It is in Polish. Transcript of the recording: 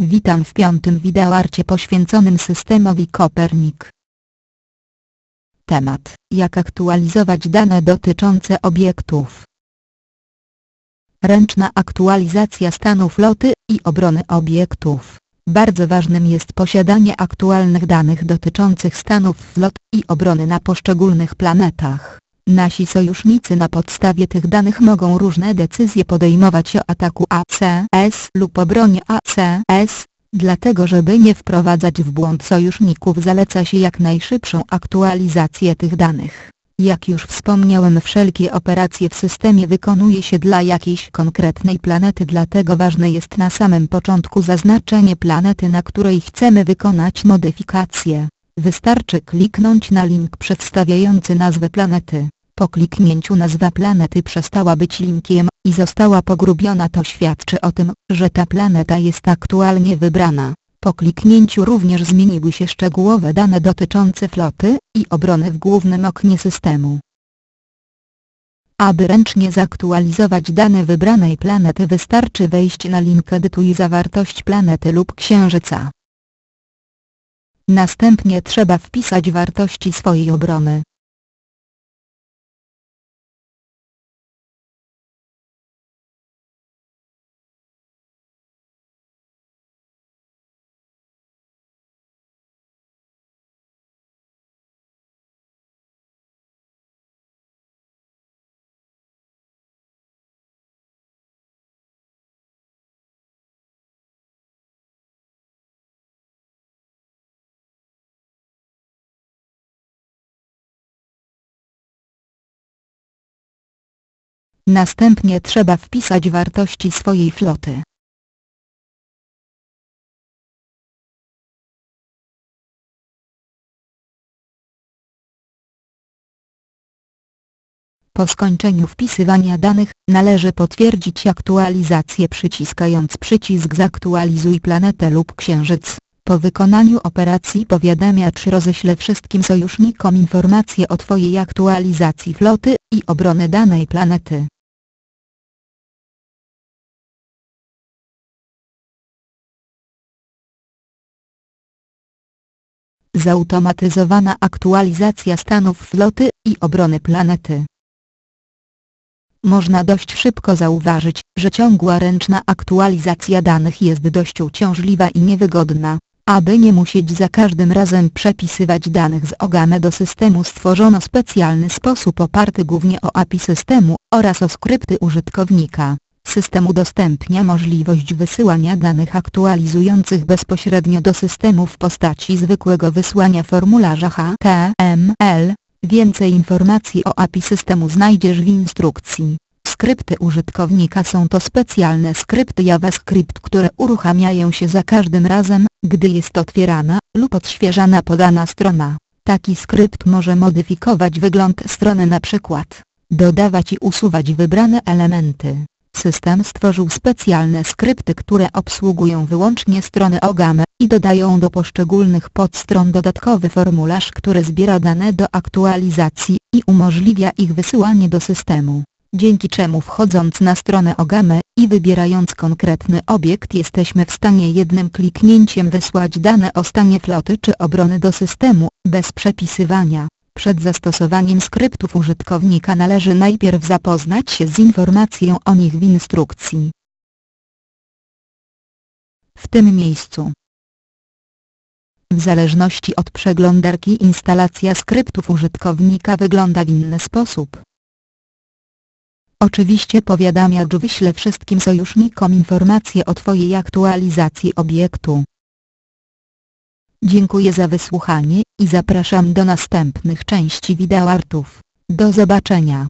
Witam w piątym wideoarcie poświęconym systemowi Kopernik. Temat: Jak aktualizować dane dotyczące obiektów. Ręczna aktualizacja stanu floty i obrony obiektów. Bardzo ważnym jest posiadanie aktualnych danych dotyczących stanów flot i obrony na poszczególnych planetach. Nasi sojusznicy na podstawie tych danych mogą różne decyzje podejmować o ataku ACS lub obronie ACS, dlatego żeby nie wprowadzać w błąd sojuszników zaleca się jak najszybszą aktualizację tych danych. Jak już wspomniałem wszelkie operacje w systemie wykonuje się dla jakiejś konkretnej planety dlatego ważne jest na samym początku zaznaczenie planety na której chcemy wykonać modyfikację. Wystarczy kliknąć na link przedstawiający nazwę planety. Po kliknięciu nazwa planety przestała być linkiem i została pogrubiona to świadczy o tym, że ta planeta jest aktualnie wybrana. Po kliknięciu również zmieniły się szczegółowe dane dotyczące floty i obrony w głównym oknie systemu. Aby ręcznie zaktualizować dane wybranej planety wystarczy wejść na link Edytuj zawartość planety lub księżyca. Następnie trzeba wpisać wartości swojej obrony. Następnie trzeba wpisać wartości swojej floty. Po skończeniu wpisywania danych, należy potwierdzić aktualizację przyciskając przycisk Zaktualizuj planetę lub księżyc. Po wykonaniu operacji powiadamiacz roześle wszystkim sojusznikom informacje o Twojej aktualizacji floty i obrony danej planety. Zautomatyzowana aktualizacja stanów floty i obrony planety. Można dość szybko zauważyć, że ciągła ręczna aktualizacja danych jest dość uciążliwa i niewygodna. Aby nie musieć za każdym razem przepisywać danych z OGAME do systemu stworzono specjalny sposób oparty głównie o API systemu oraz o skrypty użytkownika. System udostępnia możliwość wysyłania danych aktualizujących bezpośrednio do systemu w postaci zwykłego wysłania formularza HTML. Więcej informacji o API systemu znajdziesz w instrukcji. Skrypty użytkownika są to specjalne skrypty JavaScript które uruchamiają się za każdym razem, gdy jest otwierana lub odświeżana podana strona. Taki skrypt może modyfikować wygląd strony np. Dodawać i usuwać wybrane elementy. System stworzył specjalne skrypty które obsługują wyłącznie strony OGAME i dodają do poszczególnych podstron dodatkowy formularz który zbiera dane do aktualizacji i umożliwia ich wysyłanie do systemu dzięki czemu wchodząc na stronę OGAME i wybierając konkretny obiekt jesteśmy w stanie jednym kliknięciem wysłać dane o stanie floty czy obrony do systemu, bez przepisywania. Przed zastosowaniem skryptów użytkownika należy najpierw zapoznać się z informacją o nich w instrukcji. W tym miejscu w zależności od przeglądarki instalacja skryptów użytkownika wygląda w inny sposób. Oczywiście powiadamiacz wyśle wszystkim sojusznikom informacje o Twojej aktualizacji obiektu. Dziękuję za wysłuchanie i zapraszam do następnych części wideoartów. Do zobaczenia.